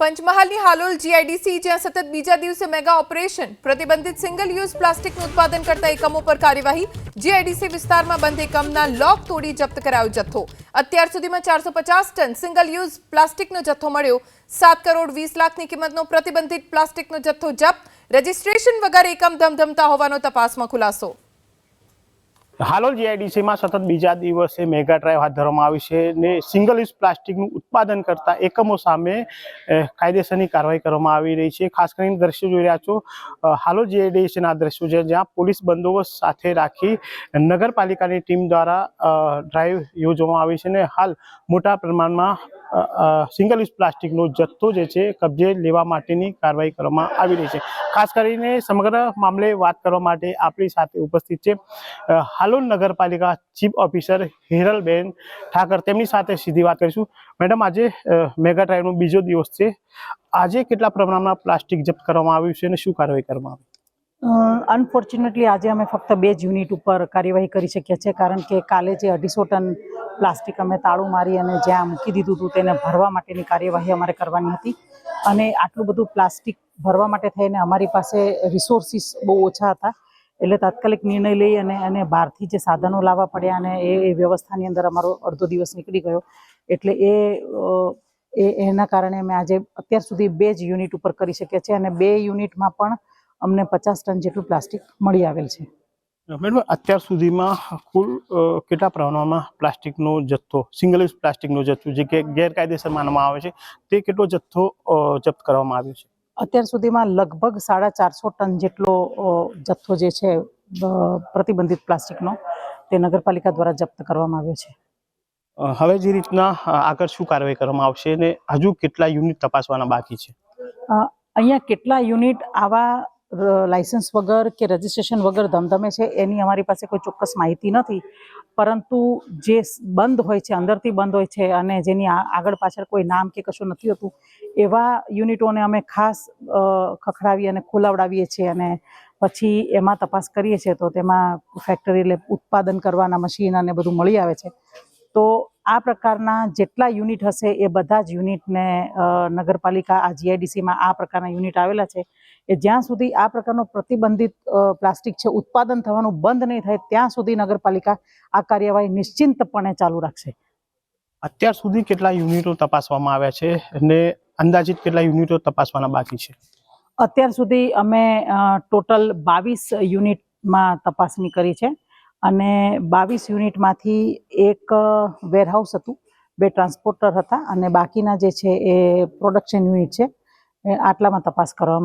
પંચમહાલની Halol GIDC જ્યાં સતત બીજા દિવસે મેગા ઓપરેશન, પ્રતિબંધિત સિંગલ યુઝ પ્લાસ્ટિકનું ઉત્પાદન કરતા એકમો પર કાર્યવાહી જીઆઈડીસી વિસ્તારમાં બંધ એકમના લોક તોડી જપ્ત કરાયો જથ્થો. અત્યાર સુધીમાં ચારસો ટન સિંગલ યુઝ પ્લાસ્ટિકનો જથ્થો મળ્યો. સાત કરોડ વીસ લાખની કિંમતનો પ્રતિબંધિત પ્લાસ્ટિકનો જથ્થો જપ્ત. રજીસ્ટ્રેશન વગર એકમ ધમધમતા હોવાનો તપાસમાં ખુલાસો. હાલોલ જીઆઈડીસીમાં સતત બીજા દિવસે મેગા ડ્રાઈવ હાથ ધરવામાં આવી છે ને સિંગલ યુઝ પ્લાસ્ટિકનું ઉત્પાદન કરતા એકમો સામે કાયદેસરની કાર્યવાહી કરવામાં આવી રહી છે. ખાસ કરીને દ્રશ્યો જોઈ રહ્યા છો હાલોલ જીઆઈડીસીના દ્રશ્યો છે, જ્યાં પોલીસ બંદોબસ્ત સાથે રાખી નગરપાલિકાની ટીમ દ્વારા ડ્રાઈવ યોજવામાં આવી છે ને હાલ મોટા પ્રમાણમાં સિંગલ યુઝ પ્લાસ્ટિકનો જથ્થો જે છે, કબજે લેવા માટેની કાર્યવાહી કરવામાં આવી રહી છે. ખાસ કરીને સમગ્ર મામલે વાત કરવા માટે આપણી સાથે ઉપસ્થિત છે હાલોલ નગરપાલિકા ચીફ ઓફિસર હિરલબેન ઠાકર. તેમની સાથે સીધી વાત કરીશું. મેડમ, આજે મેગા ડ્રાઈવનો બીજો દિવસ છે. આજે કેટલા પ્રમાણમાં પ્લાસ્ટિક જપ્ત કરવામાં આવ્યું છે અને શું કાર્યવાહી કરવામાં આવી? અનફોર્ચ્યુનેટલી આજે અમે ફક્ત બે જ યુનિટ ઉપર કાર્યવાહી કરી શકીએ છીએ, કારણ કે કાલે જે અઢીસો ટન પ્લાસ્ટિક અમે તાળું મારી અને જ્યાં મૂકી દીધું હતું તેને ભરવા માટેની કાર્યવાહી અમારે કરવાની હતી. અને આટલું બધું પ્લાસ્ટિક ભરવા માટે થઈને અમારી પાસે રિસોર્સિસ બહુ ઓછા હતા. એટલે તાત્કાલિક નિર્ણય લઈ અને અને બહારથી જે સાધનો લાવવા પડ્યા અને એ વ્યવસ્થાની અંદર અમારો અડધો દિવસ નીકળી ગયો. એટલે એ એ, એના કારણે અમે આજે અત્યાર સુધી બે જ યુનિટ ઉપર કરી શકીએ છીએ અને બે યુનિટમાં પણ અમને પચાસ ટન જેટલું પ્લાસ્ટિક મળી આવેલ છે. મેડમ અત્યાર સુધીમાં કુલ કેટલા પ્રમાણમાં પ્લાસ્ટિકનો જથ્થો સિંગલ યુઝ પ્લાસ્ટિકનો જથ્થો જે કે ગેરકાયદેસર માનવામાં આવે છે તે કેટલો જથ્થો જપ્ત કરવામાં આવ્યો છે? અત્યાર સુધીમાં લગભગ સાડા ચારસો ટન જેટલો જથ્થો જે છે પ્રતિબંધિત પ્લાસ્ટિકનો તે નગરપાલિકા દ્વારા જપ્ત કરવામાં આવ્યો છે. હવે જે રીતના આગળ શું કાર્યવાહી કરવામાં આવશે અને હજુ કેટલા યુનિટ તપાસવાના બાકી છે? અહીંયા કેટલા યુનિટ આવા લાયસન્સ વગર કે રજિસ્ટ્રેશન વગર ધમધમે છે, એની અમારી પાસે કોઈ ચોક્કસ માહિતી નથી. પરંતુ જે બંધ હોય છે, અંદરથી બંધ હોય છે અને જેની આગળ પાછળ કોઈ નામ કે કશું નથી હોતું, એવા યુનિટોને અમે ખાસ ખખડાવી અને ખોલાવડાવીએ છીએ અને પછી એમાં તપાસ કરીએ છીએ તો તેમાં ફેક્ટરી એટલે ઉત્પાદન કરવાના મશીન અને બધું મળી આવે છે. તો આ પ્રકારના જેટલા યુનિટ હશે એ બધા જ યુનિટને નગરપાલિકા આ જીઆઈડીસીમાં આ પ્રકારના યુનિટ આવેલા છે. એ જ્યાં સુધી આ પ્રકારનો પ્રતિબંધિત પ્લાસ્ટિક છે ઉત્પાદન થવાનું બંધ નહીં થાય ત્યાં સુધી નગરપાલિકા આ કાર્યવાહી નિશ્ચિંતપણે ચાલુ રાખશે. અત્યાર સુધી કેટલા યુનિટો તપાસવામાં આવ્યા છે અને અંદાજિત કેટલા યુનિટો તપાસવાના બાકી છે? અત્યાર સુધી અમે ટોટલ બાવીસ યુનિટમાં તપાસણી કરી છે. અને બાવીસ યુનિટમાંથી એક વેરહાઉસ હતું. બે ટ્રાન્સપોર્ટર હતા અને બાકીના જે છે એ પ્રોડક્શન યુનિટ છે આટલામાં તપાસ કરવામાં